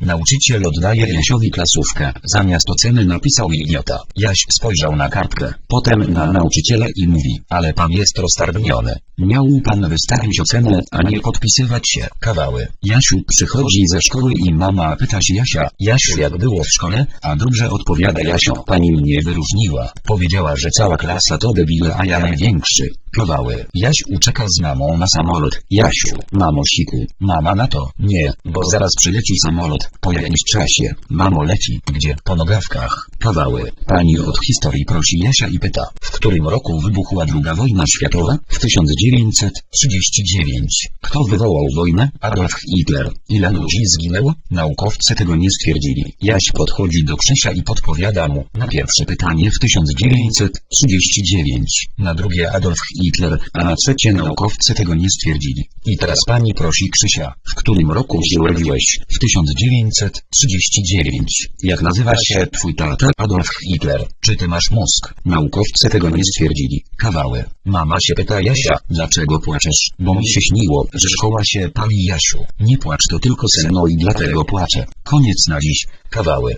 Nauczyciel oddaje Jasiowi klasówkę. Zamiast oceny napisał idiota. Jaś spojrzał na kartkę. Potem na nauczyciela i mówi, ale pan jest roztargniony. Miał pan wystawić ocenę, a nie podpisywać się. Kawały. Jasiu przychodzi ze szkoły i mama pyta się Jasia, Jasiu jak było w szkole? A dobrze odpowiada Jasio, pani mnie wyróżniła. Powiedziała, że cała klasa to debile, a ja największy. Kawały. Jaś uczeka z mamą na samolot. Jasiu, mamo siku. Mama na to. Nie, bo zaraz przyleci samolot. Po jakimś czasie. Mamo leci. Gdzie? Po nogawkach. Kawały. Pani od historii prosi Jasia i pyta, w którym roku wybuchła druga wojna światowa? W 1939. Kto wywołał wojnę? Adolf Hitler. Ile ludzi zginęło? Naukowcy tego nie stwierdzili. Jaś podchodzi do Krzysia i podpowiada mu. Na pierwsze pytanie w 1939. Na drugie Adolf Hitler, a na trzecie naukowcy tego nie stwierdzili. I teraz pani prosi Krzysia, w którym roku się urodziłeś? W 1939. Jak nazywa się twój tata? Adolf Hitler. Czy ty masz mózg? Naukowcy tego nie stwierdzili. Kawały. Mama się pyta Jasia, dlaczego płaczesz? Bo mi się śniło, że szkoła się pali Jasiu. Nie płacz to tylko sen, no i dlatego płaczę. Koniec na dziś. Kawały.